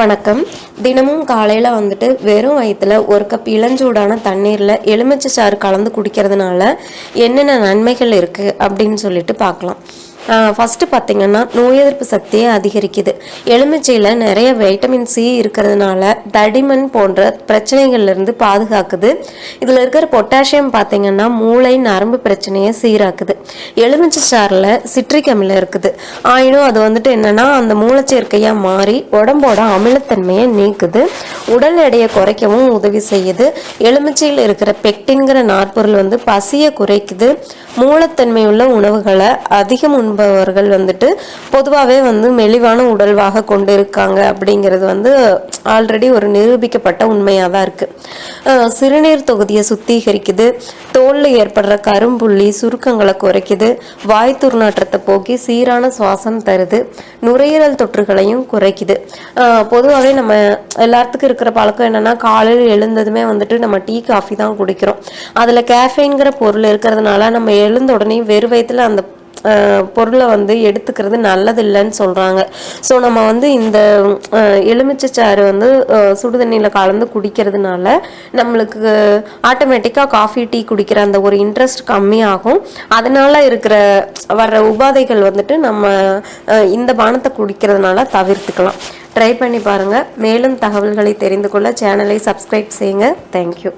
வணக்கம். தினமும் காலையில் வந்துட்டு வெறும் வயிற்றுல ஒரு கப் இளஞ்சூடான தண்ணீரில் எலுமிச்சை சாறு கலந்து குடிக்கிறதுனால என்னென்ன நன்மைகள் இருக்குது அப்படின்னு சொல்லிட்டு பார்க்கலாம். ஃபஸ்ட்டு பார்த்தீங்கன்னா நோய் எதிர்ப்பு சக்தியை அதிகரிக்குது. எலுமிச்சையில் நிறைய வைட்டமின் சி இருக்கிறதுனால தடிமன் போன்ற பிரச்சனைகள்லேருந்து பாதுகாக்குது. இதில் இருக்கிற பொட்டாசியம் பார்த்தீங்கன்னா மூளை நரம்பு பிரச்சனையை சீராக்குது. எலுமிச்சை சாறில் சிட்ரிக் அமிலம் இருக்குது. ஆயினும் அது வந்துட்டு என்னன்னா அந்த மூலச்சேர்க்கையாக மாறி உடம்போட அமிலத்தன்மையை நீக்குது. உடல் எடையை குறைக்கவும் உதவி செய்யுது. எலுமிச்சையில் இருக்கிற பெக்டின்கிற நாற்பொருள் வந்து பசியை குறைக்குது. மூலத்தன்மை உள்ள உணவுகளை அதிகம் உண்பவர்கள் வந்துட்டு பொதுவாகவே வந்து மெலிவான உடல்வாக கொண்டு இருக்காங்க அப்படிங்கிறது வந்து ஆல்ரெடி ஒரு நிரூபிக்கப்பட்ட உண்மையாக தான் இருக்குது சிறுநீர் தொகுதியை சுத்திகரிக்குது. தோலில் ஏற்படுற கரும்புள்ளி சுருக்கங்களை குறைக்குது. வாய் துர்நாற்றத்தை போக்கி சீரான சுவாசம் தருது. நுரையீரல் தொற்றுகளையும் குறைக்குது. பொதுவாகவே நம்ம எல்லாத்துக்கும் இருக்கிற பழக்கம் என்னென்னா காலையில் எழுந்ததுமே வந்துட்டு நம்ம டீ காஃபி தான் குடிக்கிறோம். அதில் கேஃபைன்கிற பொருள் இருக்கிறதுனால நம்ம எழுந்த உடனே வெறு வயிற்றுல அந்த பொருளை வந்து எடுத்துக்கிறது நல்லது இல்லைன்னு சொல்கிறாங்க ஸோ நம்ம வந்து இந்த எலுமிச்சை சாறு வந்து சுடுதண்ணியில் சுடு தண்ணியில் கலந்து குடிக்கிறதுனால நம்மளுக்கு ஆட்டோமேட்டிக்காக காஃபி டீ குடிக்கிற அந்த ஒரு இன்ட்ரெஸ்ட் கம்மியாகும். அதனால இருக்கிற வர்ற உபாதைகள் வந்துட்டு நம்ம இந்த பானத்தை குடிக்கிறதுனால தவிர்த்துக்கலாம். ட்ரை பண்ணி பாருங்கள் மேலும் தகவல்களை தெரிந்து கொள்ள சேனலை சப்ஸ்கிரைப் செய்யுங்க. தேங்க்யூ